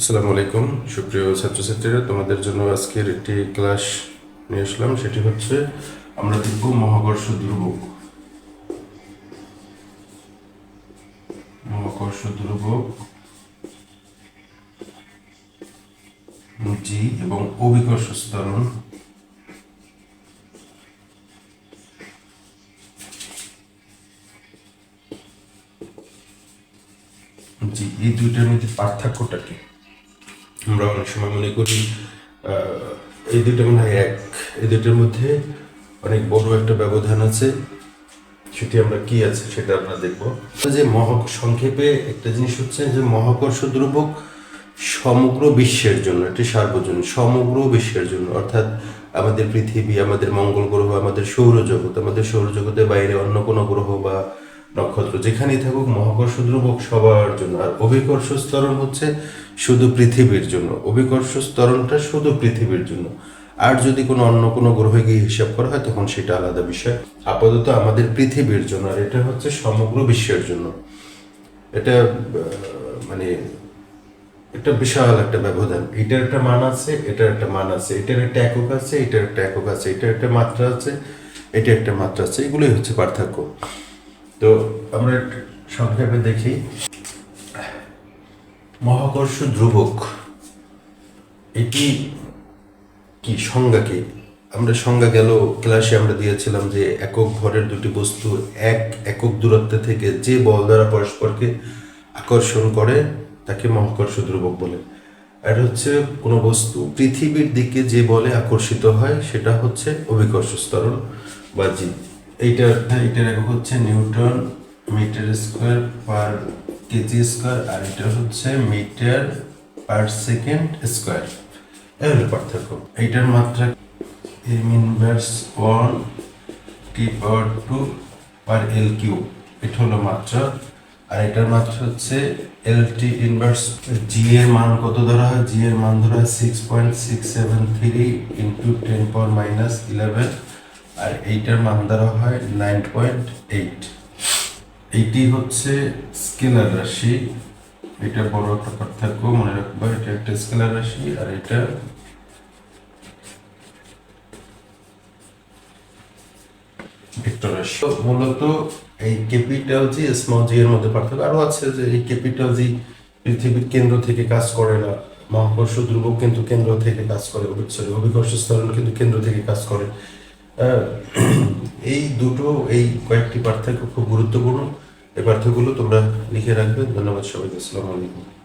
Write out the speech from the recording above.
আসসালামু আলাইকুম। সুপ্রিয় ছাত্রছাত্রীরা, তোমাদের জন্য আজকের একটি ক্লাস নিয়ে আসলাম। সেটি হচ্ছে, আমরা দেখব মহাকর্ষ ধ্রুবক। মহাকর্ষ ধ্রুবক জি এবং অভিকর্ষ স্তরণ জি, এই দুইটার মধ্যে পার্থক্যটা কি? আমরা অনেক সময় মনে করি এই দুটো মনে হয় এক। এই দুটোর মধ্যে অনেক বড় একটা ব্যবধান আছে। সেটি আমরা কি আছে সেটা আমরা দেখব। যে মহ সংক্ষেপে একটা জিনিস হচ্ছে যে মহাকর্ষ ধ্রুবক সমগ্র বিশ্বের জন্য, এটি সার্বজনীন, সমগ্র বিশ্বের জন্য, অর্থাৎ আমাদের পৃথিবী, আমাদের মঙ্গল গ্রহ, আমাদের সৌরজগৎ, আমাদের সৌরজগতের বাইরে অন্য কোনো গ্রহ বা নক্ষত্র যেখানেই থাকুক, মহাকর্ষ ধ্রুবক সবার জন্য। আর অভিকর্ষ স্তরণ হচ্ছে শুধু পৃথিবীর জন্য। অভিকর্ষ স্তরণটা শুধু পৃথিবীর জন্য। আর যদি কোনো অন্য কোনো গ্রহে গিয়ে হিসাব করা হয়, তখন সেটা আলাদা বিষয়। আপাতত আমাদের পৃথিবীর জন্য, আর এটা হচ্ছে সমগ্র বিশ্বের জন্য। এটা মানে এটা বিশাল একটা ব্যবধান। এটার একটা মান আছে, এটার একটা মান আছে। এটার একটা একক আছে, এটার একটা একক আছে। এটার একটা মাত্রা আছে এটা একটা মাত্রা আছে। এগুলোই হচ্ছে পার্থক্য। তো আমরা সংক্ষেপে দেখি। মহাকর্ষ ধ্রুবক, এটি কি সংজ্ঞা কি? আমরা সংজ্ঞা গেল, ক্লাসে আমরা দিয়েছিলাম যে একক ভরের দুটি বস্তু এক একক দূরত্বে থেকে যে বল দ্বারা পরস্পরকে আকর্ষণ করে, তাকে মহাকর্ষ ধ্রুবক বলে। আর হচ্ছে কোনো বস্তু পৃথিবীর দিকে যে বলে আকর্ষিত হয়, সেটা হচ্ছে অভিকর্ষ স্তরণ বা জি এইটার এইটার একক হচ্ছে newton metre square per kg square, আর এটা হচ্ছে মিটার পার সেকেন্ড স্কোয়ার। হলো পার্থক্য। এইটার মাত্রা M inverse one T power two per L Q এটা হলো মাত্রা। আর এটার মাত্রা হচ্ছে এল টি ইনভার্স। জি এর মান কত ধরা হয়? জি এর মান ধরা হয় six point six seven three into ten power minus eleven আর এইটার মান ধরা হয় নাইন পয়েন্ট এইট এইটি হচ্ছে স্কেলার রাশি। এটা বড় একটা পার্থক্য, মনে রাখবা, এটা একটা স্কেলার রাশি আর এটা মূলত এই ক্যাপিটাল জি স্মল জি এর মধ্যে পার্থক্য। আরও আছে যে এই ক্যাপিটাল জি পৃথিবীর কেন্দ্র থেকে কাজ করে না। মহাকর্ষ ধ্রুবক কিন্তু কেন্দ্র থেকে কাজ করে অভিকর্ষ স্তরণ কিন্তু কেন্দ্র থেকে কাজ করে। এই দুটো, এই কয়েকটি পার্থক্য খুব গুরুত্বপূর্ণ। এই পার্থক্যগুলো তোমরা লিখে রাখবে। ধন্যবাদ সবাইকে। আসসালামু আলাইকুম।